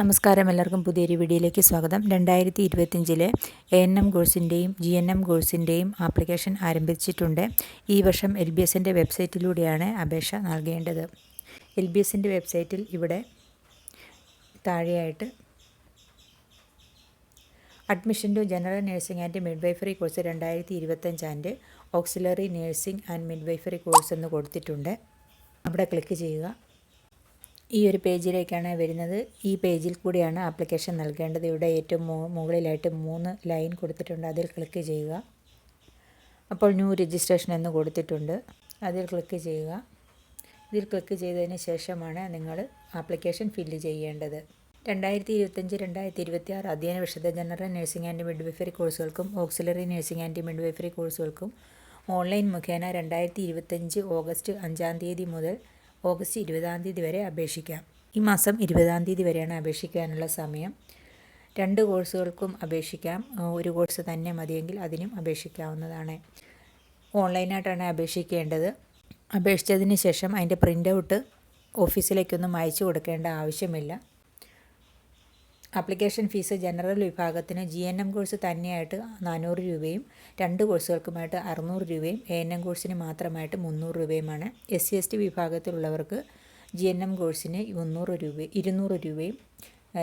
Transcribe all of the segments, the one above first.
നമസ്കാരം. എല്ലാവർക്കും പുതിയൊരു വീഡിയോയിലേക്ക് സ്വാഗതം. രണ്ടായിരത്തി ഇരുപത്തിയഞ്ചിലെ എ എൻ എം കോഴ്സിന്റെയും ജി എൻ എം കോഴ്സിന്റെയും ആപ്ലിക്കേഷൻ ആരംഭിച്ചിട്ടുണ്ട്. ഈ വർഷം എൽ ബി എസിന്റെ വെബ്സൈറ്റിലൂടെയാണ് അപേക്ഷ നൽകേണ്ടത്. എൽ ബി എസിന്റെ വെബ്സൈറ്റിൽ ഇവിടെ താഴെയായിട്ട് admission to general nursing and midwifery course രണ്ടായിരത്തി ഇരുപത്തഞ്ച് and auxiliary nursing and midwifery course എന്ന് കൊടുത്തിട്ടുണ്ട്. അവിടെ ക്ലിക്ക് ചെയ്യുക. ഈ ഒരു പേജിലേക്കാണ് വരുന്നത്. ഈ പേജിൽ കൂടിയാണ് ആപ്ലിക്കേഷൻ നൽകേണ്ടത്. ഇവിടെ ഏറ്റവും മുകളിലായിട്ട് മൂന്ന് ലൈൻ കൊടുത്തിട്ടുണ്ട്. അതിൽ ക്ലിക്ക് ചെയ്യുക. അപ്പോൾ ന്യൂ രജിസ്ട്രേഷൻ എന്ന് കൊടുത്തിട്ടുണ്ട്. അതിൽ ക്ലിക്ക് ചെയ്യുക. ഇതിൽ ക്ലിക്ക് ചെയ്തതിന് ശേഷമാണ് നിങ്ങൾ ആപ്ലിക്കേഷൻ ഫില്ല് ചെയ്യേണ്ടത്. രണ്ടായിരത്തി ഇരുപത്തഞ്ച് രണ്ടായിരത്തി ഇരുപത്തി ആറ് അധ്യയന വർഷത്തെ ജനറൽ നഴ്സിംഗ് ആൻഡ് മിഡ്വൈഫറി കോഴ്സുകൾക്കും ഓക്സിലറി നഴ്സിംഗ് ആൻഡ് മിഡ്വൈഫറി കോഴ്സുകൾക്കും ഓൺലൈൻ മുഖേന രണ്ടായിരത്തി ഇരുപത്തഞ്ച് ഓഗസ്റ്റ് അഞ്ചാം തീയതി മുതൽ ഓഗസ്റ്റ് ഇരുപതാം തീയതി വരെ അപേക്ഷിക്കാം. ഈ മാസം ഇരുപതാം തീയതി വരെയാണ് അപേക്ഷിക്കാനുള്ള സമയം. രണ്ട് കോഴ്സുകൾക്കും അപേക്ഷിക്കാം. ഒരു കോഴ്സ് തന്നെ മതിയെങ്കിൽ അതിനും അപേക്ഷിക്കാവുന്നതാണ്. ഓൺലൈനായിട്ടാണ് അപേക്ഷിക്കേണ്ടത്. അപേക്ഷിച്ചതിന് ശേഷം അതിന്റെ പ്രിന്റ് ഔട്ട് ഓഫീസിലേക്കൊന്നും അയച്ചു കൊടുക്കേണ്ട ആവശ്യമില്ല. ആപ്ലിക്കേഷൻ ഫീസ് ജനറൽ വിഭാഗത്തിന് ജി എൻ എം കോഴ്സ് തന്നെയായിട്ട് നാനൂറ് രൂപയും രണ്ട് കോഴ്സുകൾക്കുമായിട്ട് അറുന്നൂറ് രൂപയും എ എൻ എം കോഴ്സിന് മാത്രമായിട്ട് മുന്നൂറ് രൂപയുമാണ്. എസ് സി എസ് ടി വിഭാഗത്തിലുള്ളവർക്ക് ജി എൻ എം കോഴ്സിന് മുന്നൂറ് രൂപ ഇരുന്നൂറ് രൂപയും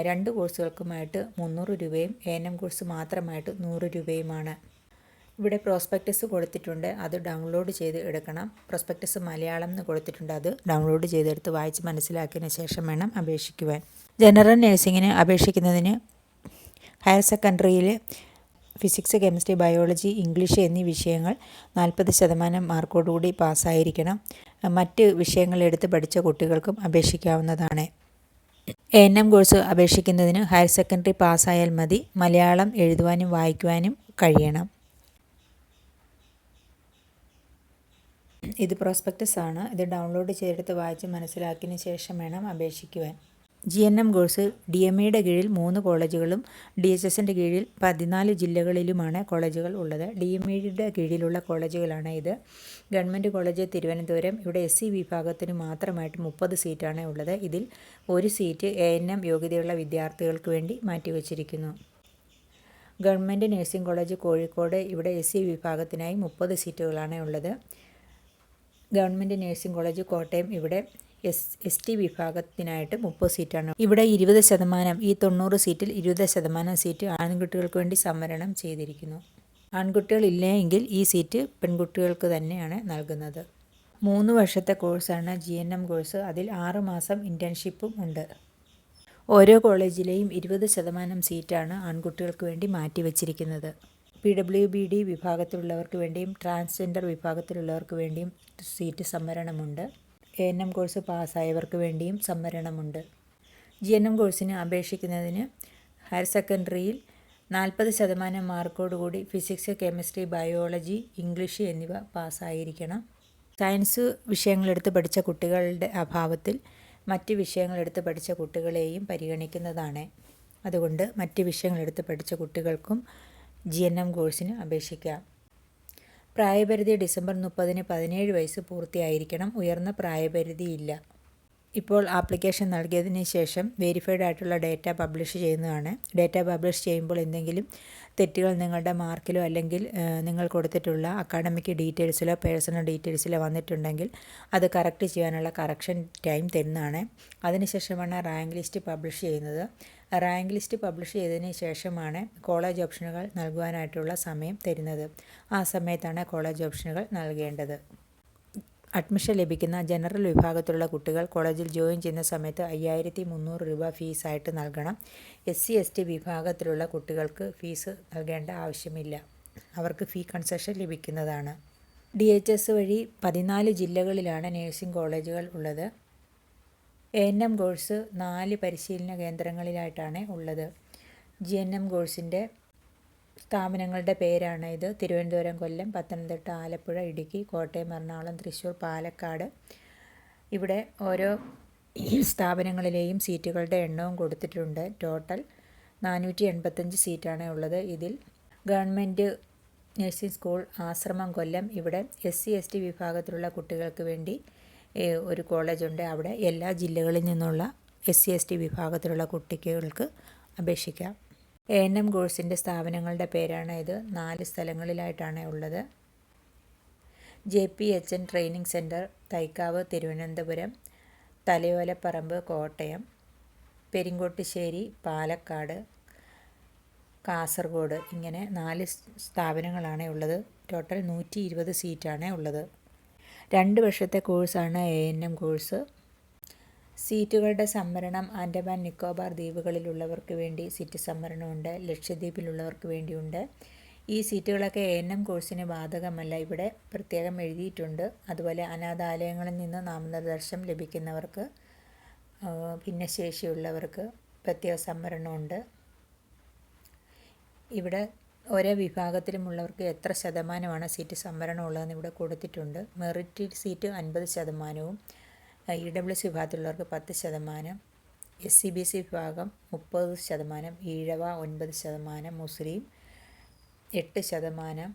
രണ്ട് കോഴ്സുകൾക്കുമായിട്ട് മുന്നൂറ് രൂപയും എ എൻ എം കോഴ്സ് മാത്രമായിട്ട് നൂറ് രൂപയുമാണ്. ഇവിടെ പ്രോസ്പെക്ടസ് കൊടുത്തിട്ടുണ്ട്. അത് ഡൗൺലോഡ് ചെയ്ത് എടുക്കണം. പ്രോസ്പെക്ടസ് മലയാളം എന്ന് കൊടുത്തിട്ടുണ്ട്. അത് ഡൗൺലോഡ് ചെയ്തെടുത്ത് വായിച്ച് മനസ്സിലാക്കിയതിന് ശേഷം വേണം അപേക്ഷിക്കുവാൻ. ജനറൽ നഴ്സിങ്ങിന് അപേക്ഷിക്കുന്നതിന് ഹയർ സെക്കൻഡറിയിൽ ഫിസിക്സ് കെമിസ്ട്രി ബയോളജി ഇംഗ്ലീഷ് എന്നീ വിഷയങ്ങൾ നാൽപ്പത് ശതമാനം മാർക്കോടുകൂടി പാസ്സായിരിക്കണം. മറ്റ് വിഷയങ്ങളെടുത്ത് പഠിച്ച കുട്ടികൾക്കും അപേക്ഷിക്കാവുന്നതാണ്. എ എൻ എം കോഴ്സ് അപേക്ഷിക്കുന്നതിന് ഹയർ സെക്കൻഡറി പാസ്സായാൽ മതി. മലയാളം എഴുതുവാനും വായിക്കുവാനും കഴിയണം. ഇത് പ്രോസ്പെക്റ്റസ് ആണ്. ഇത് ഡൗൺലോഡ് ചെയ്തെടുത്ത് വായിച്ച് മനസ്സിലാക്കിയതിന് ശേഷം വേണം അപേക്ഷിക്കുവാൻ. G N M course D M ഇയുടെ കീഴിൽ മൂന്ന് കോളേജുകളും ഡി എച്ച് എസിന്റെ കീഴിൽ പതിനാല് ജില്ലകളിലുമാണ് കോളേജുകൾ ഉള്ളത്. ഡി എം ഇയുടെ കീഴിലുള്ള കോളേജുകളാണ് ഇത്. ഗവൺമെന്റ് കോളേജ് തിരുവനന്തപുരം ഇവിടെ എസ് സി വിഭാഗത്തിന് മാത്രമായിട്ട് മുപ്പത് സീറ്റാണ് ഉള്ളത്. ഇതിൽ ഒരു സീറ്റ് എ എൻ എം യോഗ്യതയുള്ള വിദ്യാർത്ഥികൾക്ക് വേണ്ടി മാറ്റിവെച്ചിരിക്കുന്നു. ഗവൺമെന്റ് നഴ്സിംഗ് കോളേജ് കോഴിക്കോട് ഇവിടെ എസ് സി വിഭാഗത്തിനായി മുപ്പത് സീറ്റുകളാണ് ഉള്ളത്. ഗവൺമെന്റ് നഴ്സിംഗ് കോളേജ് കോട്ടയം ഇവിടെ എസ് എസ് ടി വിഭാഗത്തിനായിട്ട് മുപ്പത് സീറ്റാണ്. ഇവിടെ ഇരുപത് ശതമാനം ഈ തൊണ്ണൂറ് സീറ്റിൽ ഇരുപത് ശതമാനം സീറ്റ് ആൺകുട്ടികൾക്ക് വേണ്ടി സംവരണം ചെയ്തിരിക്കുന്നു. ആൺകുട്ടികൾ ഇല്ലെങ്കിൽ ഈ സീറ്റ് പെൺകുട്ടികൾക്ക് തന്നെയാണ് നൽകുന്നത്. മൂന്ന് വർഷത്തെ കോഴ്സാണ് ജി എൻ എം കോഴ്സ്. അതിൽ ആറ് മാസം ഇന്റേൺഷിപ്പും ഉണ്ട്. ഓരോ കോളേജിലെയും ഇരുപത് ശതമാനം സീറ്റാണ് ആൺകുട്ടികൾക്ക് വേണ്ടി മാറ്റിവെച്ചിരിക്കുന്നത്. പി ഡബ്ല്യു ബി ഡി വിഭാഗത്തിലുള്ളവർക്ക് വേണ്ടിയും ട്രാൻസ്ജെൻഡർ വിഭാഗത്തിലുള്ളവർക്ക് വേണ്ടിയും സീറ്റ് സംവരണമുണ്ട്. എ എൻ എം കോഴ്സ് പാസ്സായവർക്ക് വേണ്ടിയും സംവരണമുണ്ട്. ജി എൻ എം കോഴ്സിന് അപേക്ഷിക്കുന്നതിന് ഹയർ സെക്കൻഡറിയിൽ നാൽപ്പത് ശതമാനം മാർക്കോടുകൂടി ഫിസിക്സ് കെമിസ്ട്രി ബയോളജി ഇംഗ്ലീഷ് എന്നിവ പാസ്സായിരിക്കണം. സയൻസ് വിഷയങ്ങളെടുത്ത് പഠിച്ച കുട്ടികളുടെ അഭാവത്തിൽ മറ്റ് വിഷയങ്ങളെടുത്ത് പഠിച്ച കുട്ടികളെയും പരിഗണിക്കുന്നതാണ്. അതുകൊണ്ട് മറ്റ് വിഷയങ്ങളെടുത്ത് പഠിച്ച കുട്ടികൾക്കും ജി എൻ എം കോഴ്സിന് അപേക്ഷിക്കാം. പ്രായപരിധി ഡിസംബർ മുപ്പതിന് പതിനേഴ് വയസ്സ് പൂർത്തിയായിരിക്കണം. ഉയർന്ന പ്രായപരിധിയില്ല. ഇപ്പോൾ ആപ്ലിക്കേഷൻ നൽകിയതിന് ശേഷം വെരിഫൈഡ് ആയിട്ടുള്ള ഡേറ്റ പബ്ലിഷ് ചെയ്യുന്നതാണ്. ഡേറ്റ പബ്ലിഷ് ചെയ്യുമ്പോൾ എന്തെങ്കിലും തെറ്റുകൾ നിങ്ങളുടെ മാർക്കിലോ അല്ലെങ്കിൽ നിങ്ങൾ കൊടുത്തിട്ടുള്ള അക്കാഡമിക് ഡീറ്റെയിൽസിലോ പേഴ്സണൽ ഡീറ്റെയിൽസിലോ വന്നിട്ടുണ്ടെങ്കിൽ അത് കറക്റ്റ് ചെയ്യാനുള്ള കറക്ഷൻ ടൈം തരുന്നതാണ്. അതിനുശേഷമാണ് റാങ്ക് ലിസ്റ്റ് പബ്ലിഷ് ചെയ്യുന്നത്. റാങ്ക് ലിസ്റ്റ് പബ്ലിഷ് ചെയ്തതിന് ശേഷമാണ് കോളേജ് ഓപ്ഷനുകൾ നൽകുവാനായിട്ടുള്ള സമയം തരുന്നത്. ആ സമയത്താണ് കോളേജ് ഓപ്ഷനുകൾ നൽകേണ്ടത്. അഡ്മിഷൻ ലഭിക്കുന്ന ജനറൽ വിഭാഗത്തിലുള്ള കുട്ടികൾ കോളേജിൽ ജോയിൻ ചെയ്യുന്ന സമയത്ത് അയ്യായിരത്തി മുന്നൂറ് രൂപ ഫീസായിട്ട് നൽകണം. എസ് സി എസ് ടി വിഭാഗത്തിലുള്ള കുട്ടികൾക്ക് ഫീസ് നൽകേണ്ട ആവശ്യമില്ല. അവർക്ക് ഫീ കൺസെഷൻ ലഭിക്കുന്നതാണ്. ഡി എച്ച് എസ് വഴി പതിനാല് ജില്ലകളിലാണ് നേഴ്സിംഗ് കോളേജുകൾ ഉള്ളത്. എ എൻ എം കോഴ്സ് നാല് പരിശീലന കേന്ദ്രങ്ങളിലായിട്ടാണ് ഉള്ളത്. ജി എൻ എം കോഴ്സിന്റെ സ്ഥാപനങ്ങളുടെ പേരാണ് ഇത്. തിരുവനന്തപുരം കൊല്ലം പത്തനംതിട്ട ആലപ്പുഴ ഇടുക്കി കോട്ടയം എറണാകുളം തൃശ്ശൂർ പാലക്കാട്. ഇവിടെ ഓരോ സ്ഥാപനങ്ങളിലെയും സീറ്റുകളുടെ എണ്ണവും കൊടുത്തിട്ടുണ്ട്. ടോട്ടൽ നാനൂറ്റി എൺപത്തഞ്ച് സീറ്റാണ് ഉള്ളത് ഇതിൽ. ഗവൺമെന്റ് നഴ്സിംഗ് സ്കൂൾ ആശ്രമം കൊല്ലം. ഇവിടെ എസ് സി എസ് ടി വിഭാഗത്തിലുള്ള കുട്ടികൾക്ക് വേണ്ടി ഒരു കോളേജുണ്ട്. അവിടെ എല്ലാ ജില്ലകളിൽ നിന്നുള്ള എസ് സി എസ് ടി വിഭാഗത്തിലുള്ള കുട്ടികൾക്ക് അപേക്ഷിക്കാം. എ എൻ എം കോഴ്സിന്റെ സ്ഥാപനങ്ങളുടെ പേരാണ് ഇത്. നാല് സ്ഥലങ്ങളിലായിട്ടാണ് ഉള്ളത്. J P H N training centre Thycaud Thiruvananthapuram Thalayolaparambu Kottayam Peringottukurissi Palakkad Kasaragod ഇങ്ങനെ നാല് സ്ഥാപനങ്ങളാണ് ഉള്ളത്. ടോട്ടൽ നൂറ്റി ഇരുപത് സീറ്റാണ് ഉള്ളത്. രണ്ട് വർഷത്തെ കോഴ്സാണ് എ എൻ എം കോഴ്സ്. സീറ്റുകളുടെ സംവരണം ആൻഡമാൻ നിക്കോബാർ ദ്വീപുകളിലുള്ളവർക്ക് വേണ്ടി സീറ്റ് സംവരണമുണ്ട് ലക്ഷദ്വീപിലുള്ളവർക്ക് വേണ്ടിയുണ്ട്. ഈ സീറ്റുകളൊക്കെ എ എൻ എം കോഴ്സിന് ബാധകമല്ല. ഇവിടെ പ്രത്യേകം എഴുതിയിട്ടുണ്ട്. അതുപോലെ അനാഥാലയങ്ങളിൽ നിന്ന് നാമനിർദ്ദേശം ലഭിക്കുന്നവർക്ക് ഭിന്നശേഷിയുള്ളവർക്ക് പ്രത്യേക സംവരണമുണ്ട്. ഇവിടെ ഓരോ വിഭാഗത്തിലുമുള്ളവർക്ക് എത്ര ശതമാനമാണ് സീറ്റ് സംവരണം ഉള്ളതെന്ന് ഇവിടെ കൊടുത്തിട്ടുണ്ട്. മെറിറ്റ് സീറ്റ് അൻപത് ശതമാനവും ഇ ഡബ്ല്യു സി വിഭാഗത്തിലുള്ളവർക്ക് പത്ത് ശതമാനം എസ് സി ബി സി വിഭാഗം മുപ്പത് ശതമാനം ഈഴവ ഒൻപത് ശതമാനം മുസ്ലിം എട്ട് ശതമാനം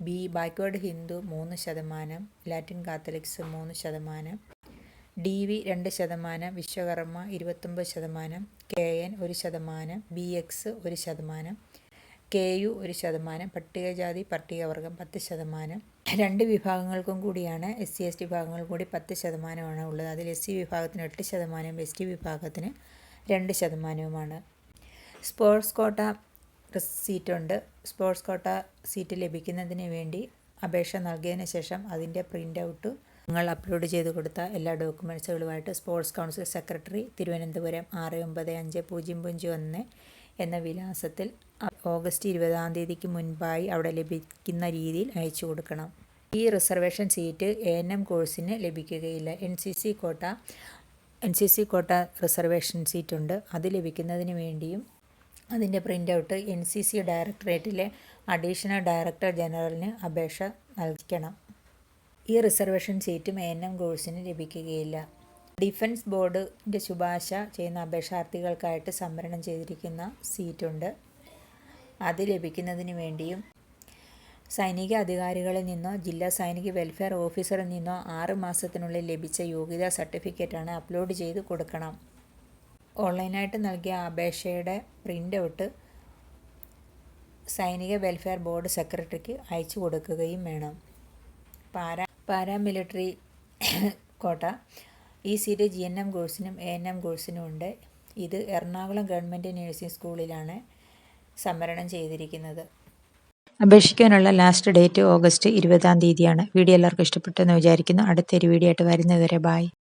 ബി ബാക്ക്വേർഡ് ഹിന്ദു മൂന്ന് ശതമാനം ലാറ്റിൻ കാത്തലിക്സ് മൂന്ന് ശതമാനം ഡി വി രണ്ട് ശതമാനം വിശ്വകർമ്മ ഇരുപത്തൊമ്പത് ശതമാനം കെ എൻ ഒരു ശതമാനം ബി എക്സ് ഒരു ശതമാനം കെ യു ഒരു ശതമാനം പട്ടികജാതി പട്ടികവർഗം പത്ത് ശതമാനം. രണ്ട് വിഭാഗങ്ങൾക്കും കൂടിയാണ് എസ് സി എസ് ടി വിഭാഗങ്ങൾ കൂടി പത്ത് ശതമാനമാണ് ഉള്ളത്. അതിൽ എസ് സി വിഭാഗത്തിന് എട്ട് ശതമാനവും എസ് ടി വിഭാഗത്തിന് രണ്ട് ശതമാനവുമാണ്. Sports quota സീറ്റുണ്ട് sports quota seat ലഭിക്കുന്നതിന് വേണ്ടി അപേക്ഷ നൽകിയതിന് ശേഷം അതിന്റെ പ്രിന്റ് ഔട്ട് നിങ്ങൾ അപ്ലോഡ് ചെയ്ത് കൊടുത്ത എല്ലാ ഡോക്യുമെൻസുകളുമായിട്ട് സ്പോർട്സ് കൗൺസിൽ സെക്രട്ടറി തിരുവനന്തപുരം ആറ് ഒമ്പത് അഞ്ച് പൂജ്യം പൂജ്യം ഒന്ന് എന്ന വിലാസത്തിൽ ഓഗസ്റ്റ് ഇരുപതാം തീയതിക്ക് മുൻപായി അവിടെ ലഭിക്കുന്ന രീതിയിൽ അയച്ചു കൊടുക്കണം. ഈ reservation seat A N M കോഴ്സിന് ലഭിക്കുകയില്ല. N C C quota N C C quota reservation സീറ്റുണ്ട് അത് ലഭിക്കുന്നതിന് വേണ്ടിയും അതിന്റെ print out N C C ഡയറക്ടറേറ്റിലെ additional director ജനറലിന് അപേക്ഷ നൽകിക്കണം ഈ റിസർവേഷൻ സീറ്റും എ എൻ എം കോഴ്സിന് ലഭിക്കുകയില്ല. ഡിഫൻസ് ബോർഡിന്റെ ശുപാർശ ചെയ്യുന്ന അപേക്ഷാർത്ഥികൾക്കായിട്ട് സംവരണം ചെയ്തിരിക്കുന്ന സീറ്റുണ്ട്. അത് ലഭിക്കുന്നതിന് വേണ്ടിയും സൈനിക അധികാരികളിൽ നിന്നോ ജില്ലാ സൈനിക വെൽഫെയർ ഓഫീസറിൽ നിന്നോ ആറ് മാസത്തിനുള്ളിൽ ലഭിച്ച യോഗ്യതാ സർട്ടിഫിക്കറ്റാണ് അപ്ലോഡ് ചെയ്ത് കൊടുക്കണം. ഓൺലൈനായിട്ട് നൽകിയ അപേക്ഷയുടെ print out Sainik welfare board സെക്രട്ടറിക്ക് അയച്ചു കൊടുക്കുകയും വേണം. പാരാ പാരാമിലിറ്ററി കോട്ട ഈ സീറ്റ് ജി എൻ എം കോഴ്സിനും എ എൻ എം കോഴ്സിനും ഉണ്ട്. ഇത് എറണാകുളം ഗവൺമെന്റ് നഴ്സിംഗ് സ്കൂളിലാണ്. സംവരണം ചെയ്തിരിക്കുന്നത്. അപേക്ഷിക്കാനുള്ള ലാസ്റ്റ് ഡേറ്റ് ഓഗസ്റ്റ് ഇരുപതാം തീയതിയാണ്. വീഡിയോ എല്ലാവർക്കും ഇഷ്ടപ്പെട്ടെന്ന് വിചാരിക്കുന്നു. അടുത്തൊരു വീഡിയോ ആയിട്ട് വരുന്നതുവരെ ബായ്